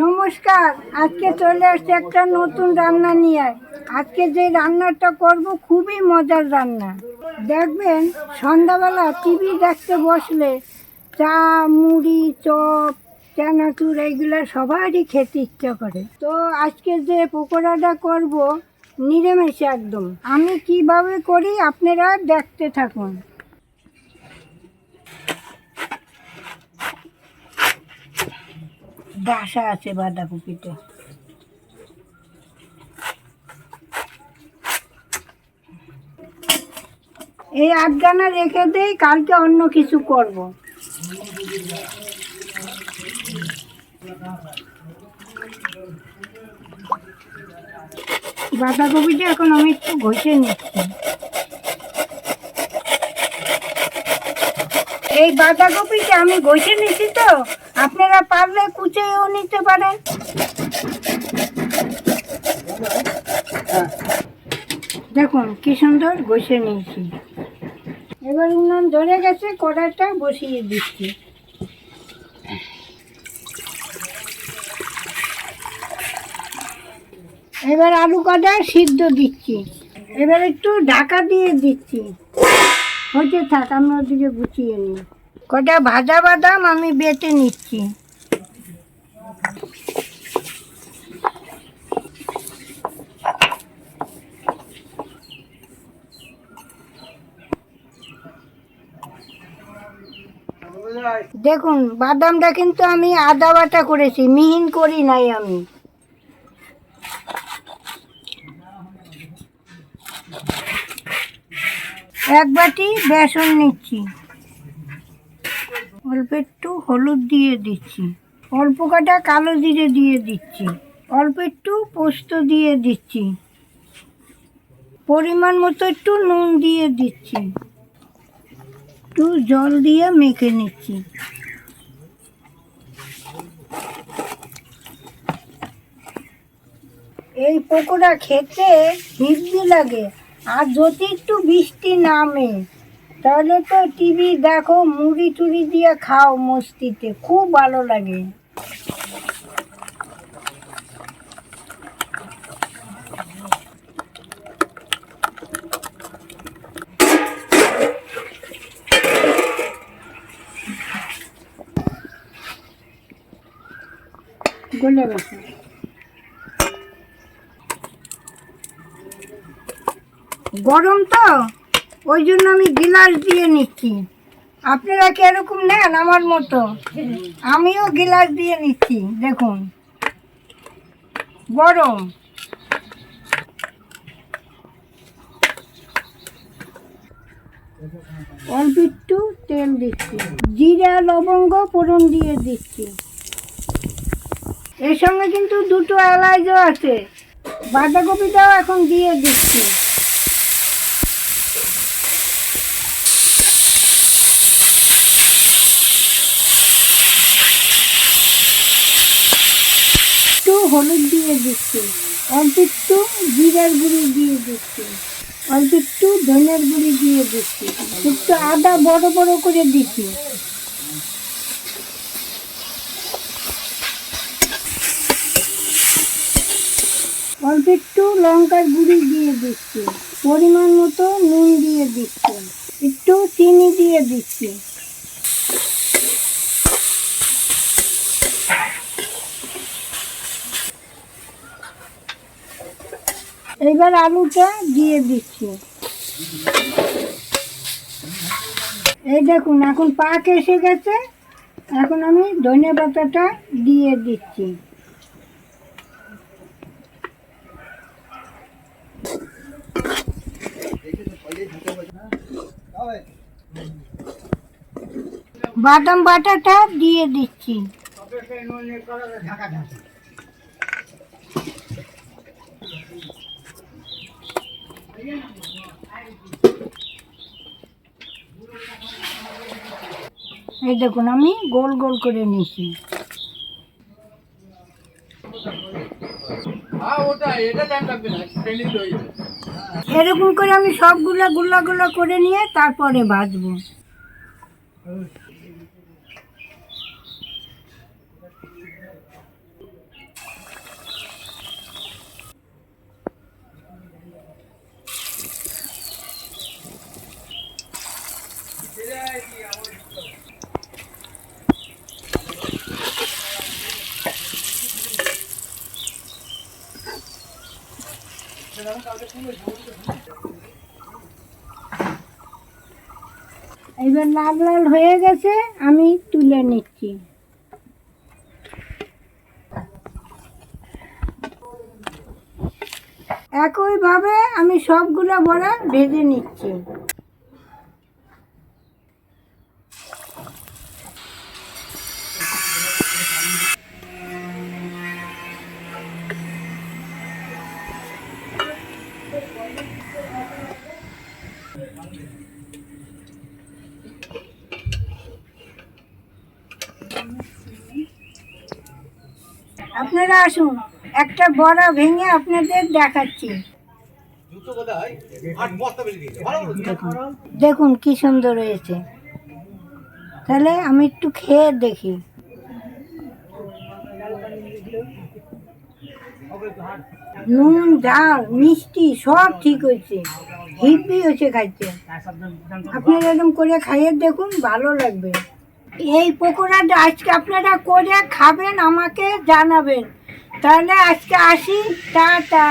নমস্কার, আজকে চলে আসছে একটা নতুন রান্না নিয়ে। আজকে যে রান্নাটা করব, খুবই মজার রান্না। দেখবেন, সন্ধ্যাবেলা টিভি দেখতে বসলে চা, মুড়ি, চপ, চানাচুর, এইগুলো সবারই খেতে ইচ্ছা করে। তো আজকে যে পকোড়াটা করব, নিরামিষে একদম। আমি কীভাবে করি, আপনারা দেখতে থাকুন। বাসা আছে বাঁধাকপিটা এই আটগানা রেখে দেই, কালকে অন্য কিছু করব। বাঁধাকপিটা এখন আমি একটু ঘষে নিচ্ছি। এই বাঁধাকপিটা আমি ঘষে নিচ্ছি তো আপনারা পারলে কুচেও নিতে পারেন। দেখুন, কি সুন্দর ঘষে নিয়েছি। এবার উনুন ধরে গেছে, কড়াইটা বসিয়ে দিচ্ছি। এবার আলু কটা সিদ্ধ দিচ্ছি। এবার একটু ঢাকা দিয়ে দিচ্ছি। হতে থাক, আমরা ওদিকে গুছিয়ে নিই। কটা ভাজা বাদাম আমি বেটে নিচ্ছি। দেখুন, বাদামটা কিন্তু আমি আদা বাটা করেছি, মিহিন করি নাই আমি। এক বাটি বেসন নিচ্ছি। অল্প একটু হলুদ দিয়ে দিচ্ছি। অল্প কাটা কালো জিরে দিয়ে দিচ্ছি। অল্প একটু পোস্ত দিয়ে দিচ্ছি। পরিমাণ মতো একটু নুন দিয়ে দিচ্ছি। একটু জল দিয়ে মেখে নিচ্ছি। এই পকোড়া খেতে হিব্বি লাগে। আর যদি একটু বৃষ্টি নামে তাহলে তো টিভি দেখো মুড়ি টুড়ি দিয়ে খাও মস্তিতে খুব ভালো লাগে। গরম তো? ওই জন্য আমি গিলাস দিয়ে নিচ্ছি। আপনারা কি এরকম নেন আমার মতো? আমিও গিলাস দিয়ে নিচ্ছি, দেখুন। গরম। অল্প একটু তেল দিচ্ছি। জিরা, লবঙ্গ, ফোড়ন দিয়ে দিচ্ছি। এর সঙ্গে কিন্তু দুটো এলাচও আছে। বাঁধাকপিটাও এখন দিয়ে দিচ্ছি একটু হলুদ দিয়ে দিচ্ছি। অল্প একটু জিরার গুঁড়ি দিয়ে দিচ্ছি। অল্প একটু ধনের গুঁড়ি দিয়ে দিচ্ছি। একটু আদা বড় বড় করে দিচ্ছি। অল্প একটু লঙ্কার গুঁড়ি দিয়ে দিচ্ছি। পরিমাণ মতো নুন দিয়ে দিচ্ছি। একটু চিনি দিয়ে দিচ্ছি। এবার আলুটা দিয়ে দিচ্ছি। এই দেখুন, এখন পাক এসে গেছে। এখন আমি ধনে পাতাটা দিয়ে দিচ্ছি। বাদাম বাটাটা দিয়ে দিচ্ছি। এই দেখুন, আমি গোল গোল করে নিয়েছি। এরকম করে আমি সবগুলা গুলা গুলা করে নিয়ে তারপরে ভাজবো। এবার লাল লাল হয়ে গেছে আমি তুলে নিচ্ছি। একইভাবে আমি সবগুলো বড়া ভেজে নিচ্ছি। আপনারা আসুন, একটা বড়া ভেঙে আপনাদের দেখাচ্ছি। দেখুন কি সুন্দর হয়েছে। তাহলে আমি একটু খেয়ে দেখি। নুন ঝাল মিষ্টি সব ঠিক হয়েছে। হিপি হয়েছে খাইতে। আপনারা এরকম করে খাইয়ে দেখুন, ভালো লাগবে। এই পকোড়াটা আজকে আপনারা করে খাবেন আমাকে জানাবেন। তাহলে আজকে আসি টাটা।